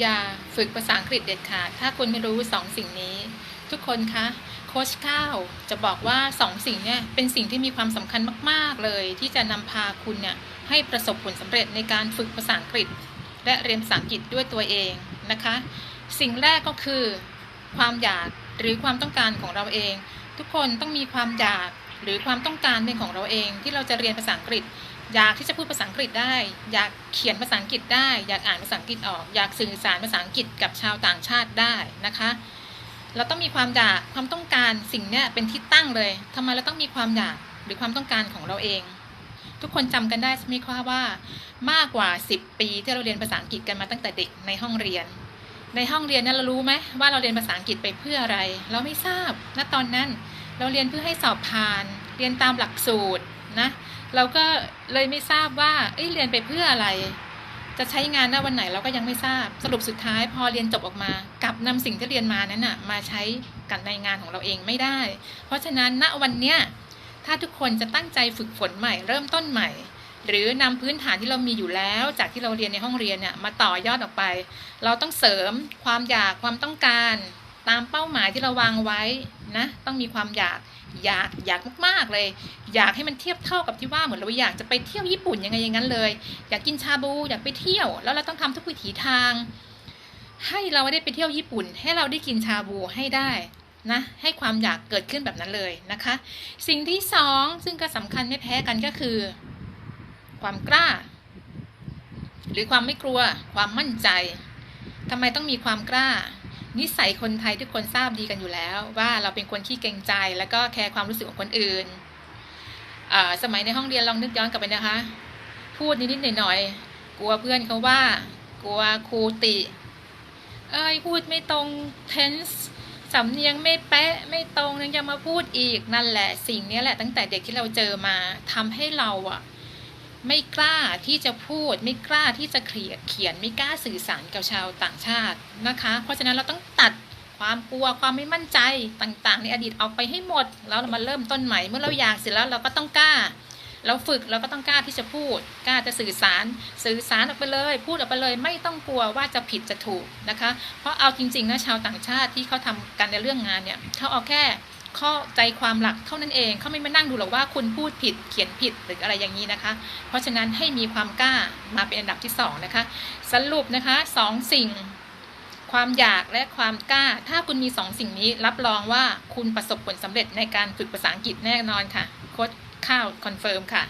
อย่าฝึกภาษาอังกฤษเด็ดขาด ถ้าคุณไม่รู้สองสิ่งนี้ ทุกคนคะโค้ชข้าวจะบอกว่าสองสิ่งเนี่ยเป็นสิ่งที่มีความสำคัญมาก ๆ เลย ที่จะนำพาคุณเนี่ยให้ประสบผลสำเร็จในการฝึกภาษาอังกฤษ และเรียนภาษาอังกฤษด้วยตัวเองนะคะ สิ่งแรกก็คือ ความอยากหรือความต้องการของเราเอง ทุกคนต้องมีความอยากหรือความต้องการเป็นของเราเองที่เราจะเรียนภาษาอังกฤษ อยากที่จะพูดภาษาอังกฤษได้ อยากเขียนภาษาอังกฤษได้ อยากอ่านภาษาอังกฤษออก อยากสื่อสารภาษาอังกฤษกับชาวต่างชาติได้นะคะ เราต้องมีความอยากความต้องการสิ่งเนี้ยเป็นที่ตั้งเลยทำไมเราต้องมีความอยากหรือความต้องการของเราเอง ทุกคนจำกันได้ใช่ไหมคะว่ามากกว่า 10 ปีที่เราเรียนภาษาอังกฤษกันมาตั้งแต่เด็กในห้องเรียน ในห้องเรียนนั้นเรารู้ไหมว่าเราเรียนภาษาอังกฤษไปเพื่ออะไร เราไม่ทราบณตอนนั้นเราเรียนเพื่อให้สอบผ่าน เรียนตามหลักสูตรนะ เราก็เลยไม่ทราบว่าเอ้ยเรียนไปเพื่ออะไร จะใช้งานณวันไหนเราก็ยังไม่ทราบสรุปสุดท้าย พอเรียนจบออกมากลับนำสิ่งที่เรียนมานั้นน่ะมาใช้กันในงานของเราเองไม่ได้ เพราะฉะนั้นณวันเนี้ยถ้าทุกคนจะตั้งใจฝึกฝนใหม่ เริ่มต้นใหม่ หรือนำพื้นฐานที่เรามีอยู่แล้ว จากที่เราเรียนในห้องเรียนเนี่ยมาต่อยอดออกไป เราต้องเสริมความอยากความต้องการ ตามเป้าหมายที่เราวางไว้นะต้องมีความอยาก อยากอยากมากๆเลย อยากให้มันเทียบเท่ากับที่ว่าเหมือนเราอยากจะไปเที่ยวญี่ปุ่นยังไงอย่างนั้นเลย อยากกินชาบูอยากไปเที่ยว แล้วเราต้องทำทุกวิถีทาง ให้เราได้ไปเที่ยวญี่ปุ่น ให้เราได้กินชาบูให้ได้นะให้ความอยากเกิดขึ้นแบบนั้นเลยนะคะ สิ่งที่สองซึ่งก็สำคัญไม่แพ้กันก็คือ ความกล้า หรือความไม่กลัว ความมั่นใจทำไมต้องมีความกล้า นิสัยคนไทยทุกคนทราบดีกันอยู่แล้ว ว่าเราเป็นคนขี้เกรงใจ แล้วก็แคร์ความรู้สึกของคนอื่นอ่าสมัยในห้องเรียนลองนึกย้อนกลับไปนะคะ พูดนิดๆหน่อยๆกลัวเพื่อนเขาว่า กลัวครูติ เอ้ยพูดไม่ตรง tense สำเนียงไม่เป๊ะไม่ตรงยังจะมาพูดอีกนั่นแหละสิ่งนี้แหละตั้งแต่เด็กที่เราเจอมาทำให้เราอะ ไม่กล้าที่จะพูด ไม่กล้าที่จะเขียนเขียนไม่กล้าสื่อสารกับชาวต่างชาตินะคะ เพราะฉะนั้นเราต้องตัดความกลัวความไม่มั่นใจต่างๆ ในอดีตออกไปให้หมด แล้วเรามาเริ่มต้นใหม่เมื่อเราอยากเสร็จแล้วเราก็ต้องกล้า เราฝึกเราก็ต้องกล้าที่จะพูดกล้าจะสื่อสารสื่อสารออกไปเลย พูดออกไปเลย ไม่ต้องกลัวว่าจะผิดจะถูกนะคะ เพราะเอาจริงๆนะชาวต่างชาติที่เขาทำกันในเรื่องงานเนี่ยเขาเอาแค่ ข้อใจความหลักเท่านั้นเองเขาไม่มานั่งดูหรอกว่าคุณพูดผิดเขียนผิดหรืออะไรอย่างนี้นะคะ เพราะฉะนั้นให้มีความกล้ามาเป็นอันดับที่สองนะคะสรุปนะคะสองสิ่ง ความอยากและความกล้า ถ้าคุณมีสองสิ่งนี้รับรองว่าคุณประสบผลสำเร็จในการฝึกภาษาอังกฤษแน่นอนค่ะโค้ชข้าวคอนเฟิร์มค่ะ